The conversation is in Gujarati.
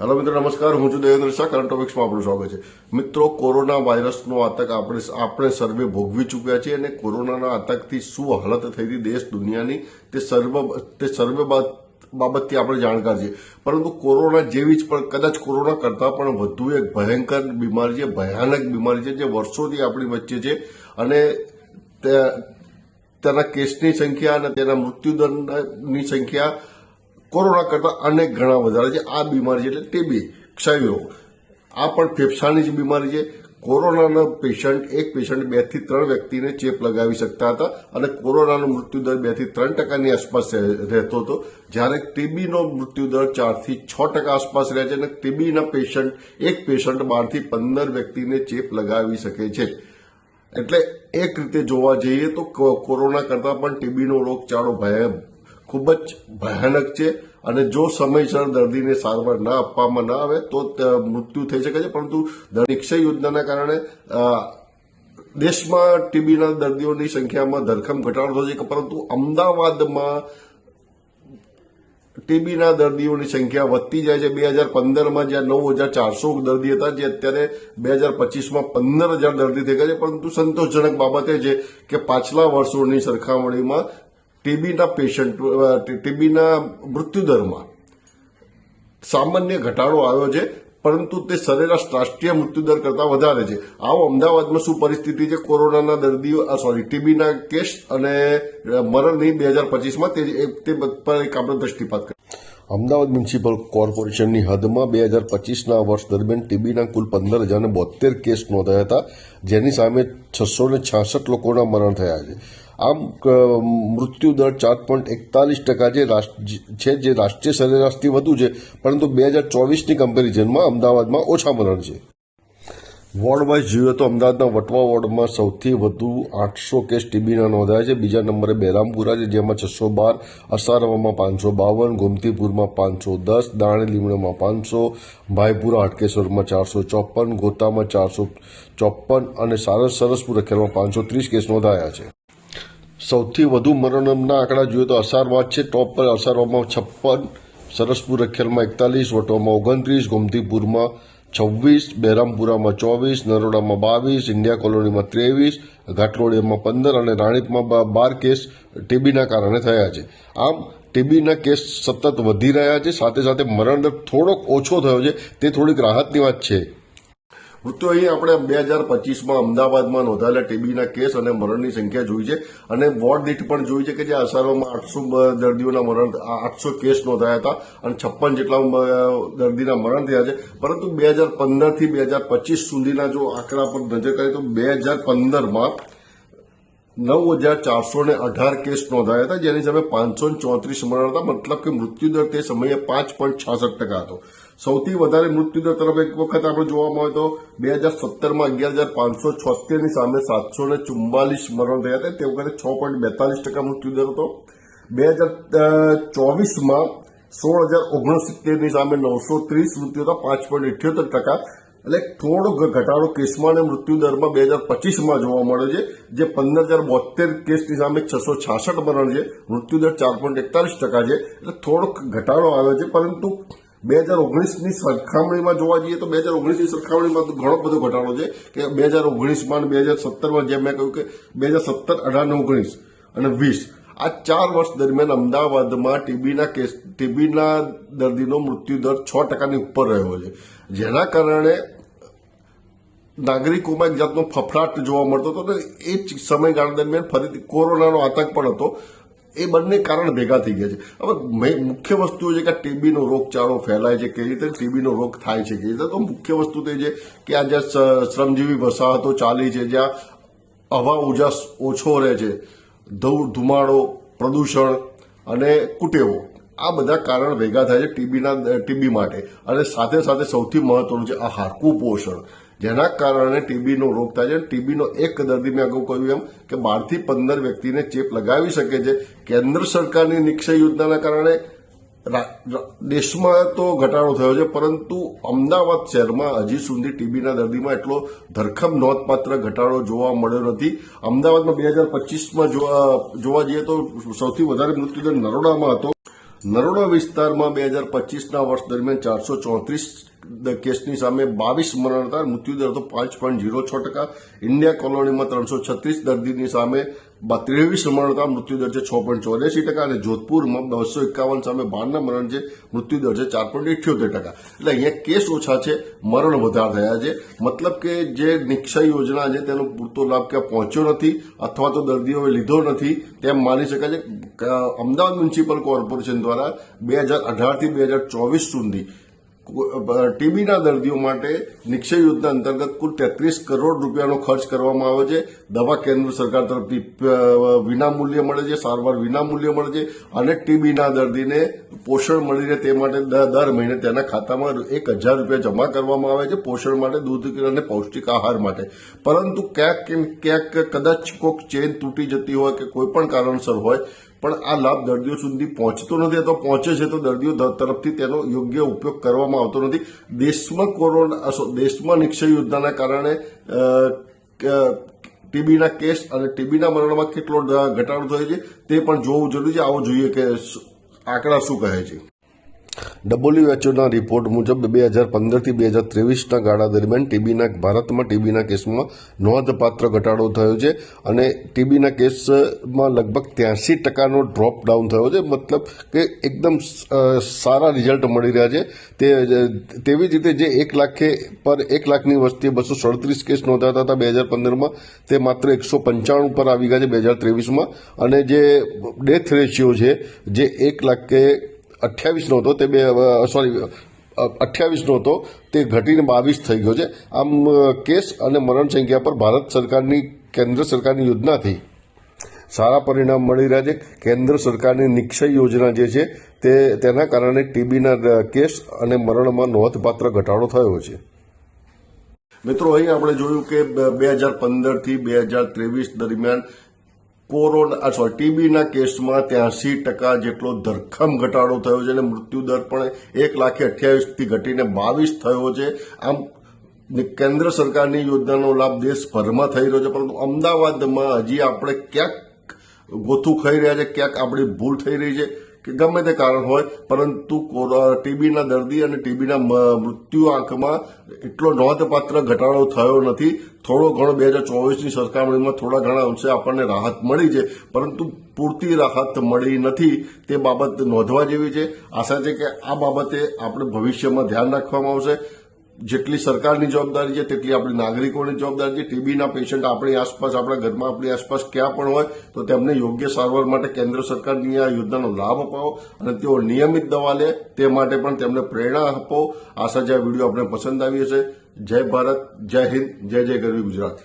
હેલો મિત્રો, નમસ્કાર. હું છું દેવેન્દ્ર શાહ. કરંટ ટોપિક્સમાં આપણું સ્વાગત છે. મિત્રો, કોરોના વાયરસનો આતંક આપણે આપણે સર્વે ભોગવી ચૂક્યા છીએ અને કોરોનાના આતંકથી શું હાલત થઈ હતી દેશ, દુનિયાની, તે સર્વ, તે સર્વે બાબતથી આપણે જાણકાર છીએ. પરંતુ કોરોના જેવી જ, પણ કદાચ કોરોના કરતાં પણ વધુ એક ભયંકર બીમારી છે, ભયાનક બીમારી છે, જે વર્ષોથી આપણી વચ્ચે છે. અને તેના કેસની સંખ્યા અને તેના મૃત્યુદરની સંખ્યા કોરોના કરતાં અનેક ઘણા વધારે છે. આ બીમારી છે એટલે ટીબી ક્ષયરોગ આ પણ ફેફસાની જ બીમારી છે. કોરોનાનો પેશન્ટ એક પેશન્ટ બેથી ત્રણ વ્યક્તિને ચેપ લગાવી શકતા હતા અને કોરોનાનો મૃત્યુદર બેથી ત્રણ ટકાની આસપાસ રહેતો હતો. જ્યારે ટીબીનો મૃત્યુદર ચારથી છ ટકા આસપાસ રહે છે અને ટીબીના પેશન્ટ એક પેશન્ટ બારથી પંદર વ્યક્તિને ચેપ લગાવી શકે છે. એટલે એક રીતે જોવા જઈએ તો કોરોના કરતાં પણ ટીબીનો રોગચાળો ભય ખૂબ જ ભયાનક છે. અને જો સમયસર દર્દીને સારવાર ના આપવામાં ના આવે, તો મૃત્યુ થઈ શકે છે. પરંતુ નિક્ષય યોજનાના કારણે દેશમાં ટીબીના દર્દીઓની સંખ્યામાં ધરખમ ઘટાડો થયો છે. પરંતુ અમદાવાદમાં ટીબીના દર્દીઓની સંખ્યા વધતી જાય છે. બે હજાર પંદરમાં જ્યાં નવ હજાર ચારસો દર્દી હતા, જે અત્યારે બે હજાર પચીસમાં પંદર હજાર દર્દી થઈ ગયા છે. પરંતુ સંતોષજનક બાબત એ છે કે પાછલા વર્ષોની સરખામણીમાં ટીબીના પેશન્ટ ટીબીના મૃત્યુદરમાં. સામાન્ય ઘટાડો આવ્યો છે, પરંતુ તે સરેરાશ રાષ્ટ્રીય મૃત્યુદર કરતાં વધારે છે. આવો અમદાવાદમાં શું પરિસ્થિતિ છે? કોરોનાના દર્દીઓ સોરી ટીબીના કેસ અને મરણની બે હજાર પચીસમાં તે પર એક આપણે દ્રષ્ટિપાત કરીએ અમદાવાદ મ્યુનિસિપલ કોર્પોરેશનની હદમાં બે હજાર પચીસના વર્ષ દરમિયાન ટીબીના કુલ પંદર હજાર બોતેર કેસ નોંધાયા હતા, જેની સામે છસો ને છાસઠ લોકોના મરણ થયા છે. આમ મૃત્યુદર ચાર પોઈન્ટ એકતાલીસ ટકા જે છે, જે રાષ્ટ્રીય સરેરાશથી વધુ છે, પરંતુ બે હજાર ચોવીસની કમ્પેરિઝનમાં અમદાવાદમાં ઓછા મરણ છે. વોર્ડ વાઇઝ જોઈએ તો અમદાવાદના વટવા વોર્ડમાં સૌથી વધુ આઠસો કેસ ટીબીના નોંધાયા છે. બીજા નંબરે બેરામપુરા છે, જેમાં છસો બાર અસારવામાં પાંચસો બાવન, ગોમતીપુરમાં પાંચસો દસ દાણી લીમડામાં પાંચસો, ભાઈપુરા, હાટકેશ્વરમાં ચારસો ચોપન ગોતામાં ચારસો ચોપન અને સારસ, સરસપુર ખેલમાં પાંચસો ત્રીસ કેસ નોંધાયા છે. સૌથી વધુ મરણના આંકડા જોઈએ તો અસારવાદ છે, ટોપ પર અસારવામાં છપ્પન સરસપુર રખેલમાં એકતાલીસ વટવામાં ઓગણત્રીસ, ગોમતીપુરમાં છવ્વીસ બહેરામપુરામાં ચોવીસ, નરોડામાં બાવીસ, ઇન્ડિયા કોલોનીમાં ત્રેવીસ, ઘાટલોડિયામાં પંદર અને રાણીપમાં બાર કેસ ટીબીના કારણે થયા છે. આમ, ટીબીના કેસ સતત વધી રહ્યા છે, સાથે સાથે મરણ થોડોક ઓછો થયો છે. તે થોડીક રાહતની વાત છે. મૃત્યુ અહીં આપણે બે હજાર પચીસમાં અમદાવાદમાં નોંધાયેલા ટીબીના કેસ અને મરણની સંખ્યા જોઈ છે અને વોર્ડ દીઠ પણ જોઈ છે કે જે અસારોમાં આઠસો દર્દીઓના મરણ આઠસો કેસ નોંધાયા હતા અને છપ્પન જેટલા દર્દીના મરણ થયા છે. પરંતુ બે હજાર પંદરથી બે હજાર પચીસ સુધીના જો આંકડા પર નજર કરીએ તો બે હજાર પંદરમાં નવ હજાર ચારસો ને અઢાર કેસ નોંધાયા હતા, જેની સામે પાંચસો ચોત્રીસ મરણ હતા. મતલબ કે મૃત્યુદર તે સમયે પાંચ પોઈન્ટ છાસઠ ટકા હતો. સૌથી વધારે મૃત્યુદર તરફ એક વખત આપણે જોવામાં આવે તો બે હજાર સત્તરમાં અગિયાર હજાર પાંચસો છોતેરની સામે સાતસો ને ચુમ્માલીસ મરણ થયા હતા. તે વખતે છ પોઈન્ટ બેતાલીસ ટકા મૃત્યુદર હતો. બે હજાર ચોવીસમાં સોળ હજાર ઓગણસિત્તેરની સામે નવસો ત્રીસ મૃત્યુ હતા, પાંચ પોઈન્ટ ઇઠ્યોતેર ટકા. એટલે થોડો ઘટાડો કેસમાં અને મૃત્યુ દરમાં બે હજાર પચીસમાં જોવા મળ્યો છે, જે પંદર હજાર બોતેર કેસની સામે છસો છાસઠ મરણ છે. મૃત્યુદર ચાર પોઈન્ટ એકતાલીસ ટકા છે. એટલે થોડોક ઘટાડો આવ્યો છે, પરંતુ બે હજાર ઓગણીસની સરખામણીમાં જોવા જઈએ તો બે હજાર ઓગણીસની સરખામણીમાં ઘણો બધો ઘટાડો છે કે બે હજાર ઓગણીસમાં અને બે હજાર સત્તરમાં જેમ મેં કહ્યું કે બે હજાર સત્તર અઢાર ઓગણીસ અને વીસ. આ ચાર વર્ષ દરમિયાન અમદાવાદમાં ટીબીના કેસ ટીબીના દર્દીનો મૃત્યુદર છ ટકાની ઉપર રહ્યો છે. જેના કારણે નાગરિકોમાં એક જાતનો ફફડાટ જોવા મળતો હતો અને એ જ સમયગાળા દરમિયાન ફરીથી કોરોનાનો આતંક પણ હતો. એ બંને કારણ ભેગા થઈ ગયા છે. હવે મુખ્ય વસ્તુ છે કે આ ટીબીનો રોગચાળો ફેલાય છે, કેવી રીતે ટીબીનો રોગ થાય છે, કેવી રીતે? તો મુખ્ય વસ્તુ એ છે કે આ જ્યાં શ્રમજીવી વસાહતો ચાલી છે, જ્યાં હવા ઉજાસ ઓછો રહે છે, ધૂ, ધુમાડો, પ્રદૂષણ અને કુટેવો, આ બધા કારણ ભેગા થાય છે ટીબીના ટીબી માટે. અને સાથે સાથે સૌથી મહત્વનું છે આહાર, કુપોષણ. જેના કારણે ટીબીનો રોગ થાય છે. ટીબીનો એક દર્દી, મેં અગાઉ કહ્યું એમ, કે બારથી પંદર વ્યક્તિને ચેપ લગાવી શકે છે. કેન્દ્ર સરકારની નિક્ષય યોજનાના કારણે દેશમાં તો ઘટાડો થયો છે, પરંતુ અમદાવાદ શહેરમાં હજી સુધી ટીબીના દર્દીમાં એટલો ધરખમ નોંધપાત્ર ઘટાડો જોવા મળ્યો નથી. અમદાવાદમાં બે હજાર પચીસમાં જોવા જઈએ તો સૌથી વધારે મૃત્યુદર નરોડામાં હતો. નરોડા વિસ્તારમાં બે હજાર પચીસના વર્ષ દરમિયાન ચારસો ચોત્રીસ કેસની સામે બાવીસ મરણતા મૃત્યુદર હતો પાંચ પોઈન્ટ ઝીરો છ ટકા. ઇન્ડિયા કોલોનીમાં ત્રણસો છત્રીસ દર્દીની સામે ત્રેવીસ મરણતા મૃત્યુદર છે છ પોઈન્ટ ચોર્યાસી ટકા અને જોધપુરમાં બસો એકાવન સામે બારના મરણ છે, મૃત્યુદર છે ચાર પોઈન્ટ ઇઠ્યોતેર ટકા. એટલે અહીંયા કેસ ઓછા છે, મરણ વધારે થયા છે. મતલબ કે જે નિક્ષય યોજના છે, તેનો પૂરતો લાભ ક્યાં પહોંચ્યો નથી અથવા તો દર્દીઓએ લીધો નથી, તેમ માની શકાય છે. અમદાવાદ મ્યુનિસિપલ કોર્પોરેશન દ્વારા બે હજાર અઢારથી બે હજાર ચોવીસ સુધી ટીબીના દર્દીઓ માટે નિક્ષય યોજના અંતર્ગત કુલ તેત્રીસ કરોડ રૂપિયાનો ખર્ચ કરવામાં આવ્યો છે. દવા કેન્દ્ર સરકાર તરફથી વિનામૂલ્યે મળે છે, સારવાર વિનામૂલ્યે મળે છે અને ટીબીના દર્દીને પોષણ મળી રહે તે માટે દર મહિને તેના ખાતામાં એક હજાર રૂપિયા જમા કરવામાં આવે છે પોષણ માટે, દૂધ અને પૌષ્ટિક આહાર માટે. પરંતુ ક્યાંક ક્યાંક કદાચ કોઈક ચેન તૂટી જતી હોય કે કોઈ પણ કારણસર હોય પણ આ લાભ દર્દીઓ સુધી પહોંચતો નથી. અથવા પહોંચે છે તો દર્દીઓ તરફથી તેનો યોગ્ય ઉપયોગ કરવામાં આવતો નથી. દેશમાં કોરોના દેશમાં નિક્ષય યોજનાના કારણે ટીબીના કેસ અને ટીબીના મરણમાં કેટલો ઘટાડો થયો છે તે પણ જોવું જરૂરી છે. આવો જોઈએ કે આંકડા શું કહે છે. ડબ્લ્યુએચઓના રિપોર્ટ મુજબ બે હજાર પંદરથી બે હજાર ત્રેવીસના ગાળા દરમિયાન ટીબીના ભારતમાં ટીબીના કેસમાં નોંધપાત્ર ઘટાડો થયો છે અને ટીબીના કેસમાં લગભગ ત્યાંસી ટકાનો ડ્રોપ ડાઉન થયો છે. મતલબ કે એકદમ સારા રિઝલ્ટ મળી રહ્યા છે. તે તેવી જ રીતે જે એક લાખે પર એક લાખની વસ્તીએ બસો સડત્રીસ કેસ નોંધાતા હતા બે હજાર પંદરમાં, તે માત્ર એકસો પંચાણું પર આવી ગયા છે બે હજાર ત્રેવીસમાં. અને જે ડેથ રેશિયો છે, જે એક લાખે અઠ્યાવીસનો હતો, તે બે સોરી અઠ્યાવીસનો હતો, તે ઘટીને બાવીસ થઈ ગયો છે. આમ કેસ અને મરણ સંખ્યા પર ભારત સરકારની, કેન્દ્ર સરકારની યોજનાથી સારા પરિણામ મળી રહ્યા છે. કેન્દ્ર સરકારની નિક્ષય યોજના જે છે, તે, તેના કારણે ટીબીના કેસ અને મરણમાં નોંધપાત્ર ઘટાડો થયો છે. મિત્રો, અહીં આપણે જોયું કે બે હજાર પંદરથી બે હજાર ત્રેવીસ દરમિયાન કોરોના સોરી ટીબીના કેસમાં ત્યાંસી ટકા જેટલો ધરખમ ઘટાડો થયો છે અને મૃત્યુદર પણ એક લાખે અઠ્યાવીસથી ઘટીને બાવીસ થયો છે. આમ કેન્દ્ર સરકારની યોજનાનો લાભ દેશભરમાં થઈ રહ્યો છે. પરંતુ અમદાવાદમાં હજી આપણે ક્યાંક ગોથું ખાઈ રહ્યા છે, ક્યાંક આપણી ભૂલ થઈ રહી છે. કે ગમે તે કારણ હોય, પરંતુ ટીબીના દર્દી અને ટીબીના મૃત્યુ આંકમાં એટલો નોંધપાત્ર ઘટાડો થયો નથી. થોડો ઘણો બે હજાર ચોવીસની સરખામણીમાં થોડા ઘણા અંશે આપણને રાહત મળી છે, પરંતુ પૂરતી રાહત મળી નથી. તે બાબત નોંધવા જેવી છે. આશા છે કે આ બાબતે આપણે ભવિષ્યમાં ધ્યાન રાખવામાં આવશે. જેટલી સરકારની જવાબદારી છે, તેટલી આપણી નાગરિકોની જવાબદારી છે. ટીબીના પેશન્ટ આપણી આસપાસ, આપણા ઘરમાં આપણી આસપાસ ક્યાં પણ હોય, તો તેમને યોગ્ય સારવાર માટે કેન્દ્ર સરકારની આ યોજનાનો લાભ અપાવો અને તેઓ નિયમિત દવા લે, તે માટે પણ તેમને પ્રેરણા આપો. આશા જે આ વીડિયો આપણે પસંદ આવી હશે. જય ભારત, જય હિન્દ, જય જય ગરવી ગુજરાત.